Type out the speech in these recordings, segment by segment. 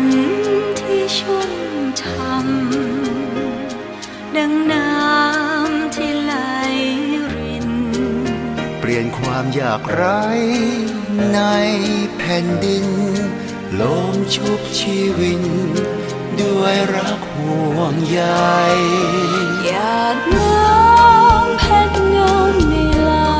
นที่ชุ่มช่ำดังน้ำที่ไหลริน เปลี่ยนความยากไร้ในแผ่นดินลมชุบชีวิน ด้วยรักห่วงใยอยากน้อเพชรงามในลา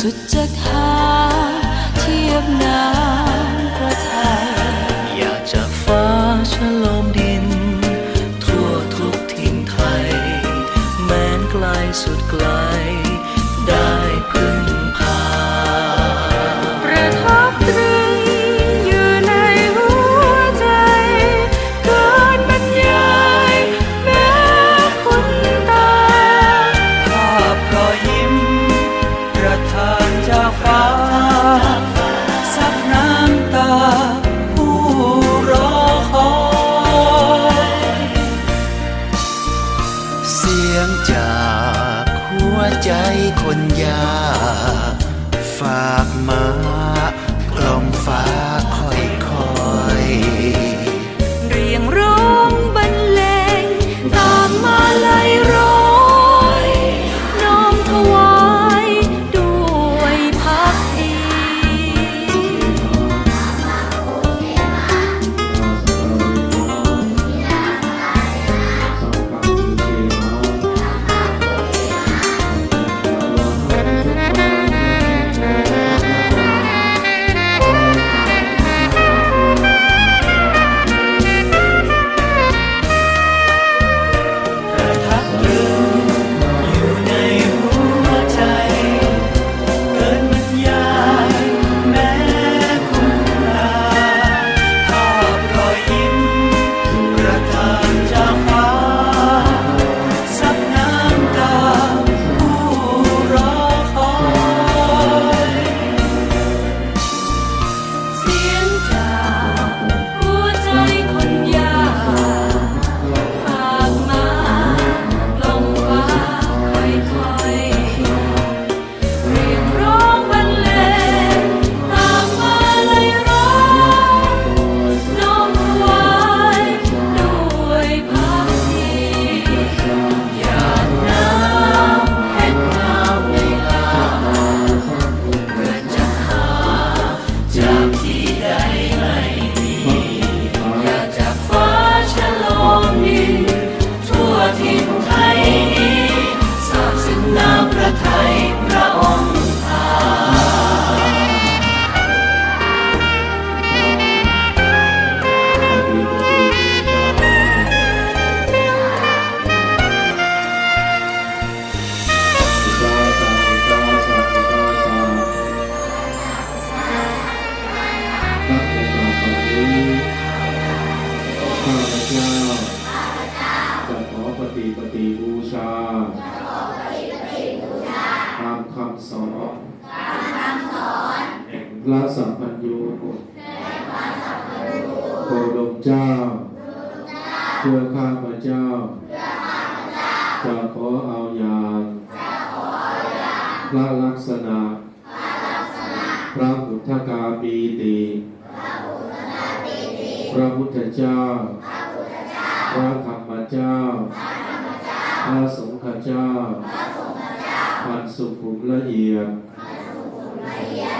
สุดจะทา พระสงฆ์ข้าเจ้าพันสุขุมละเอียด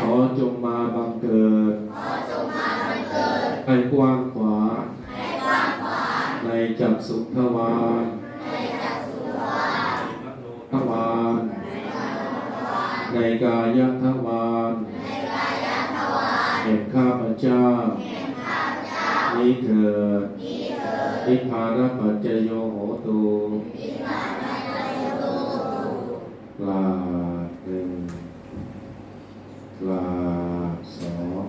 ขอจงมาบังเกิดให้กว้างขวา ในจักสุทวานทวานในกายทวานเห็นข้าพเจ้า นี้เถิดนิพพานปัจจโยโหตุ ลาหนึ่งลาสอง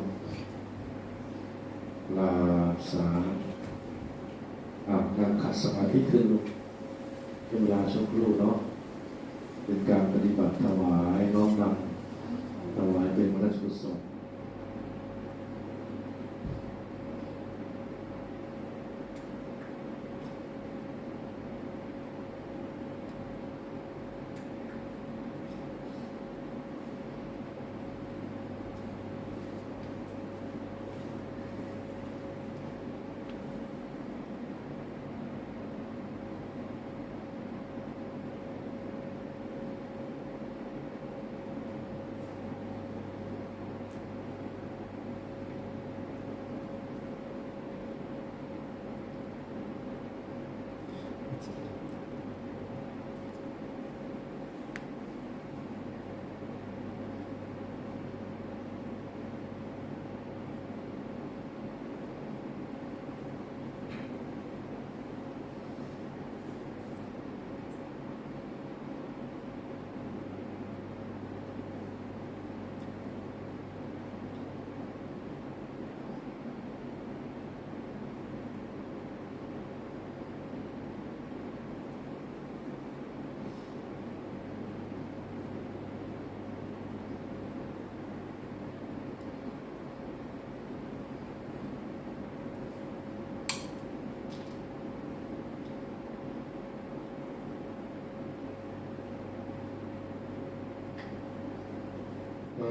ลาสามอ่าการขัดสมาธิขึ้นเป็นเวลาชั่วครู่เนาะเป็นการปฏิบัติถวายน้อมนำถวายเป็นมรดกกุศล ป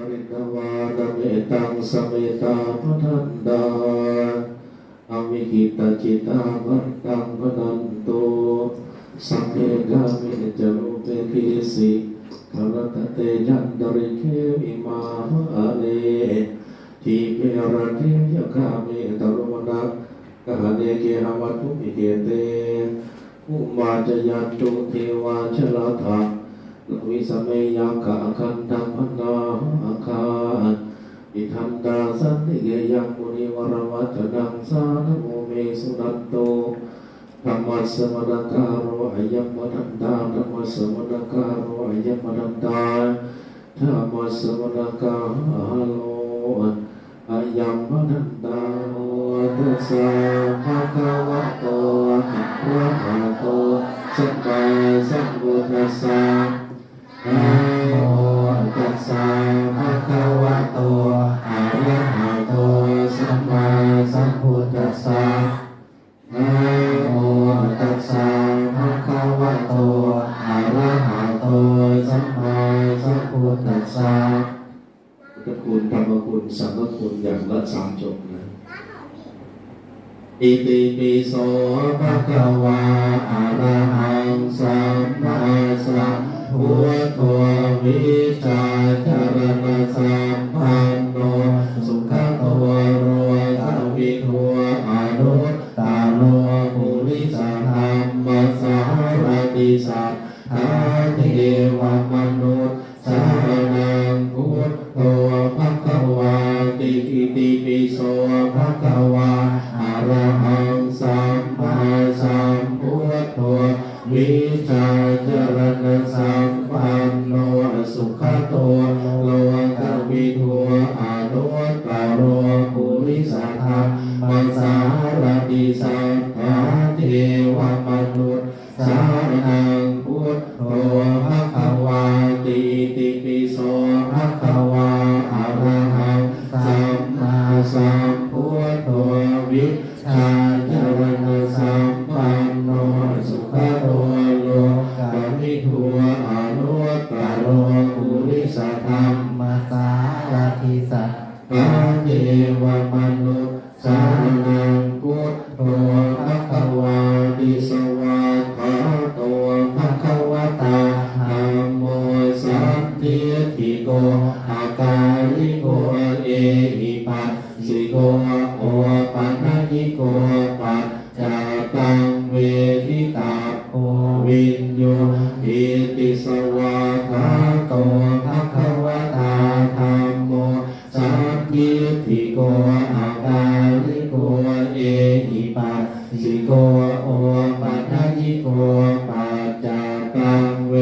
ริตวาดเมตังสเมตาพทันดาอวิคิตาจิตาวัตตังพนันโตสัพเพกามิจรูเปกิสิขารตเตยันตริเควิมาหะเลทีเปรติยคามิตรุมนักกหเนเกหวัตุมิเกเตอุมาจยันตุเทวาชลถา วิสเมยากะคันตัมพนาอาคาอิทันดาสันติเกยังมุนิวรวัจนังสานโมเมสุนัตโตธรรมะสมณการโรอายัมมนันตาธรรมะสมณการโรอายัมมนันตาธรรมะสมณการโลอายัมมนันตาโอตัสสะภะคะวะโตอะระหะโตสัมมาสัมพุทธัสสะ นะโมตัสสะภะคะวะโตอะระหะโตสัมมาสัมพุทธัสสะนะโมตัสสะภะคะวะโตอะระหะโตสัมมาสัมพุทธัสสะพุทธคุณธรรมคุณสังฆคุณอย่างละสามจบนะอิติปิโสภะคะวะอะระหังสัมมาสัมพุ ทโธวิชาจารณสัม ตาลิโกเอหิปัสสิโกโอปัทจิโกปัจจตังเว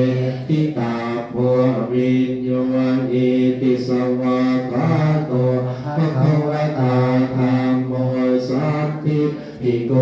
ทิตาภวิญโยอิติสวะคาโตภะคะวะตาธรรมโมสัพพิโก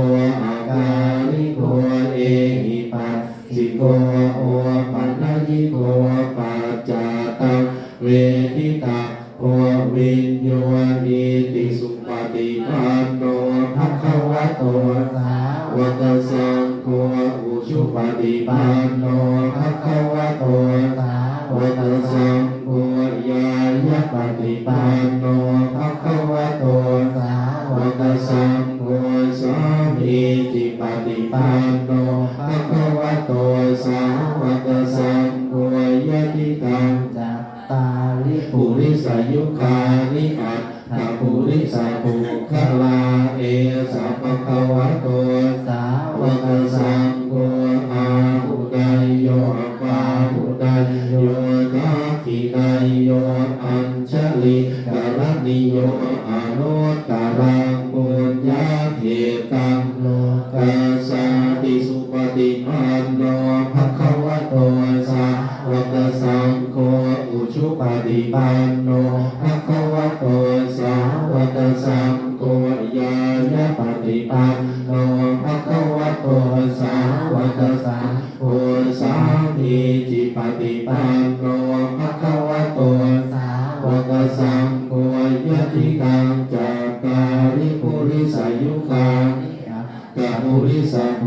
Hoje, Isaac,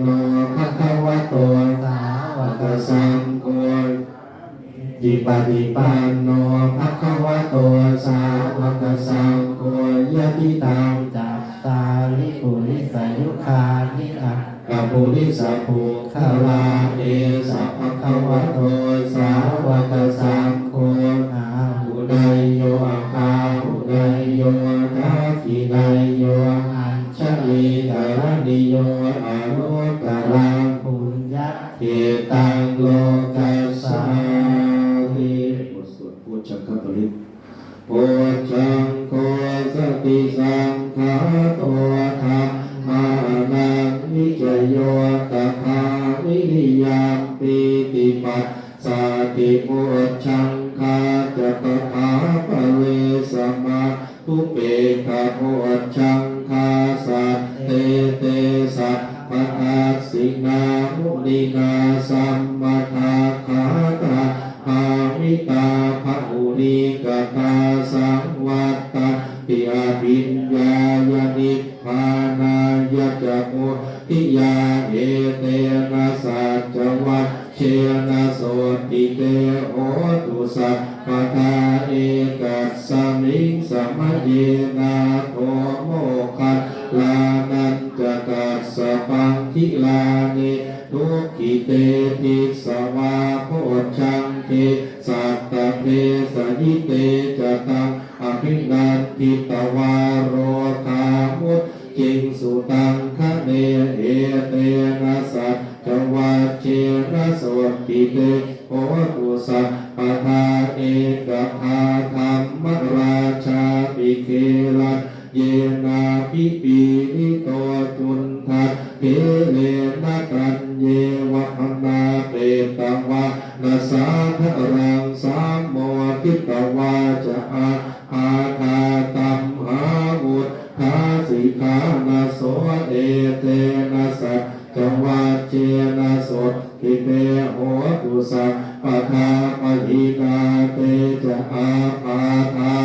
โตภะคะวะโตสาวกสังโฆจิปฏิปันโนภะคะวะโตสาวกสังโฆยะติตังจัตตาริปุริสายุคานิอักัปุริสัพพุคลาเอสัพะคะวะโตสาวกสัง วิริยามปีติปัสสติโมชัง วาโพชังเทสัตตะเพสยิเตจตังอภินันทิตวาโรธามุตจิงสุตังคะเนเอเตนะสัตจวัเชรสวดติเตโอตุสัพพทา ปหิตาเตจะอาปาทา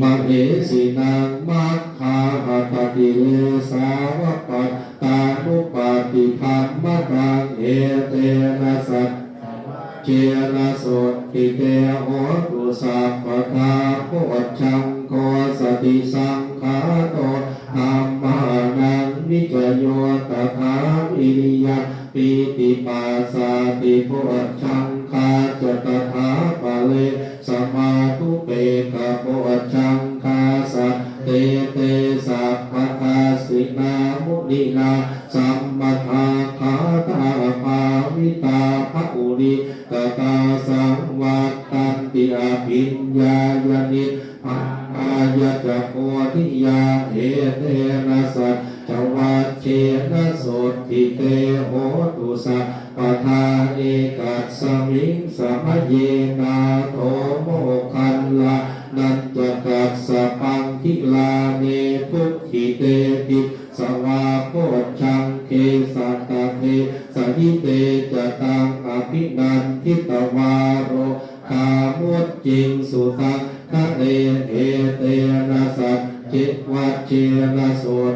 ปหิสินังมัคคาหตติเลสาวปัตตานุปาติภาคมะตังเอเตนะสัตเจนะสดติเตโหตุสัพพทาโคชังโคสติสังขาโตธรรมานังวิจโยตถาอิริยาปิติปัสสติโพ ตตันติอภิญญายนิปัญญายะจะโพธิยาเอเตนะสัจจวัชเชนะโสติเตโหตุสัพปทาเอกัสสมิงสมเยนาโท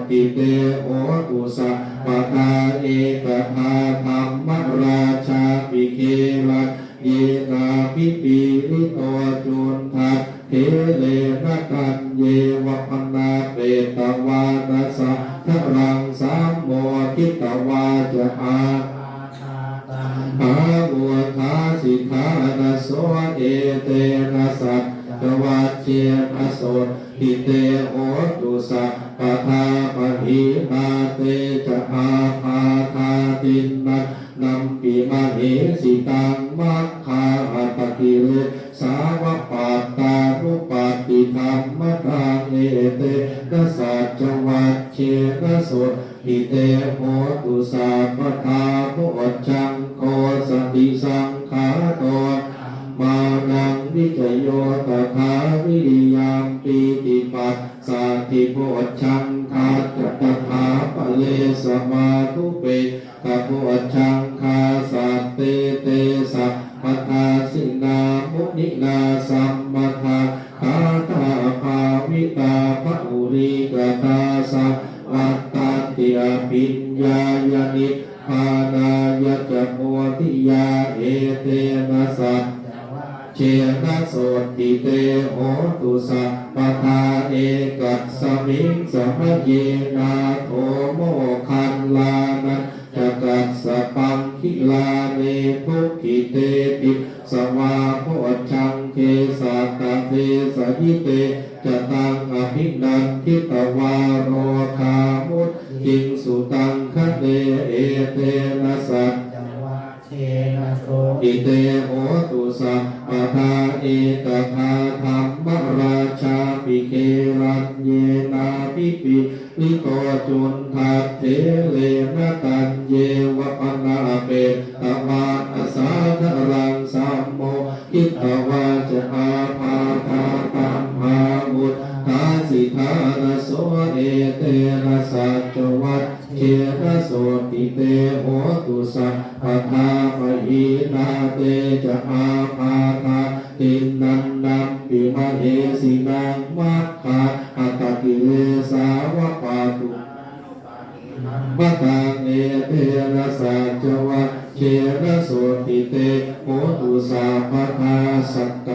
ติเตโอตุสัพปทาเอกทาธรรมราชาปิเคลัเยนาพิปีริโตจุนทัพเทเลนะกันเยวะพนาเปตวานัสสะทะรังสามโมทิตวาจะอาอาบัวคาสิกานาโสเอเตนะสัจจวัชเชนะโสติเตโหตุสัพปทา ริยามปีติปัสสาติโพชังคาจตถาปะเลสมาทุเปตะโพชังคาสัตเตเตสัพพทาสินามุนินาสัมมาทาคาตาภาวิตาภะอุริกตาสัพวัตตติอภิญญายนิพานายจโพธิยาเอเตนะสัจ เชนะโสติเตโหตุสัพปทาเอกัสมิงสมเยนาโทโมคันลานะจะกัสสปังคิลาเนทุกิเตติสวาโพชังเคสัตตะเทสหิเตจะตังอภินันทิตวาโรคามุตจิงสุตังคเนเอเตนะสัจ อิเตโหตุสัพปทาเอกทาธรรมราชาปิเครัญเยนาปิปิลิโกจุนทัตเถเลนะตันเยวะปนาเปตวาอสาธรังสัมโมอิตวาจะอาภาธาตัมหาบุตทาสิทานโสเอเตนะสัจวัตเชนะโสติเตโหตุสัพปทา อินาเตจะอาภาตาตินนันนัมปิมาเหสินังมัคคาอัตตกิเลสาวะปาตุมะตังเอเตนะสัจวะเชนะโสติเตโหตุสัพพทาสัตต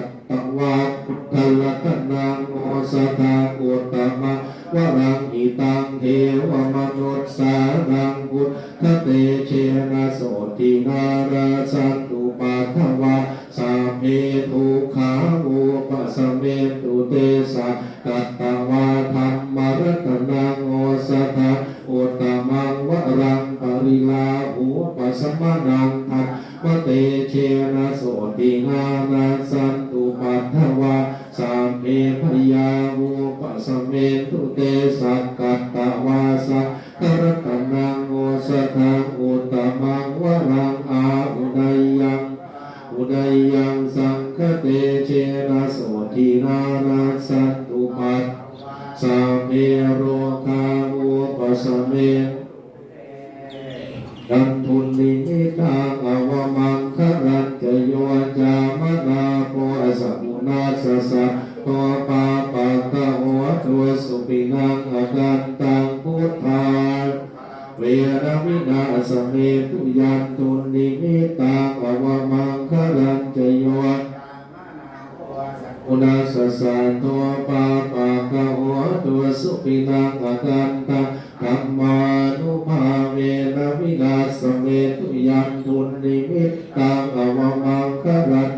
สเมตุยังบุญนิมิตตังอวมังครัน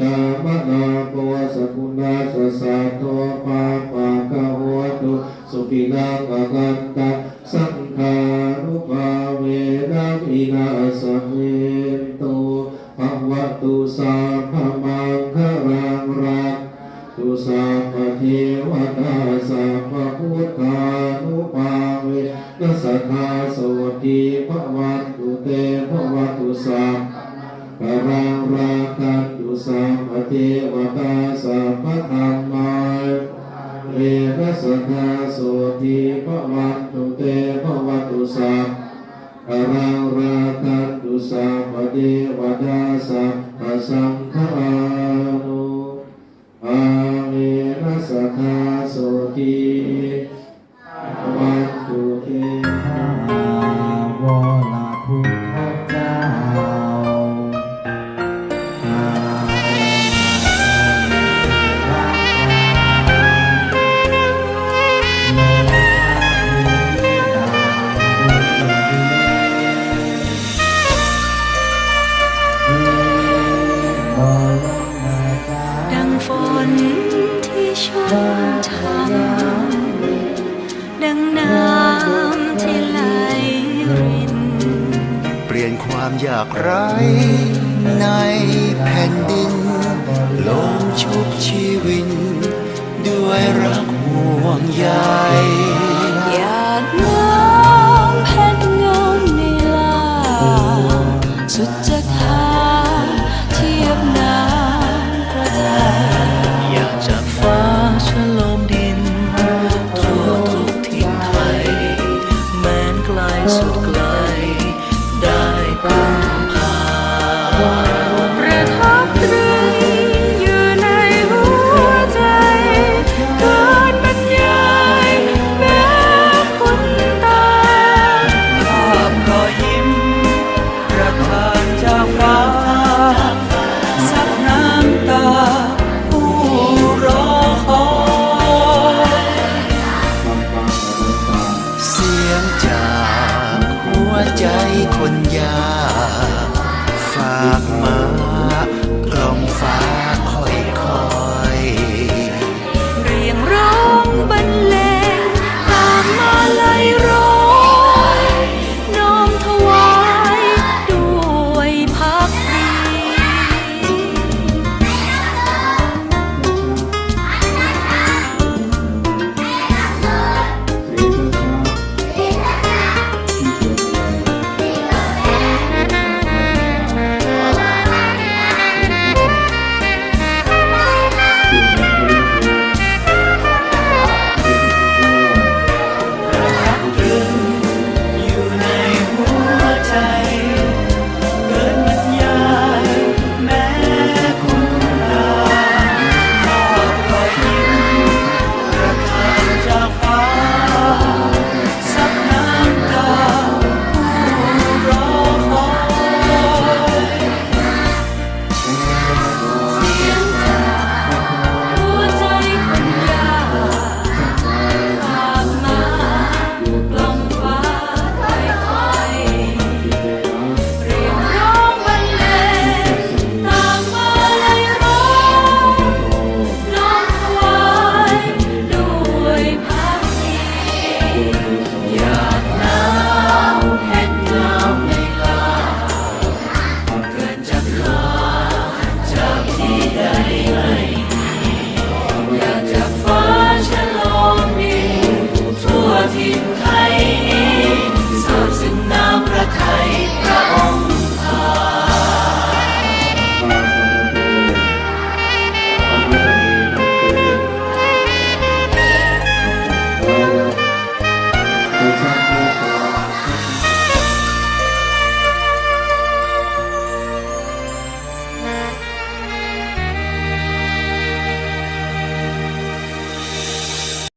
จามนาโกสกุณาสสัตโตปาปะกะวะตุสุปินังอกันตะสังฆารุปาเวนะงอินาสเมตุภวตุสาพมังครังรักตุสาพเทวตาสาะพุทธานุปา ยะสัทธาสวัสดีพระวันตุเตพระวันตุสามปะรังรากันตุสามปเทวตาสัมปะธรรมายเอกสัทธาสวัสดีพระวันตุเตพระวันตุสามปะรังรากันตุสามปเทวตาสัมปะสังฆา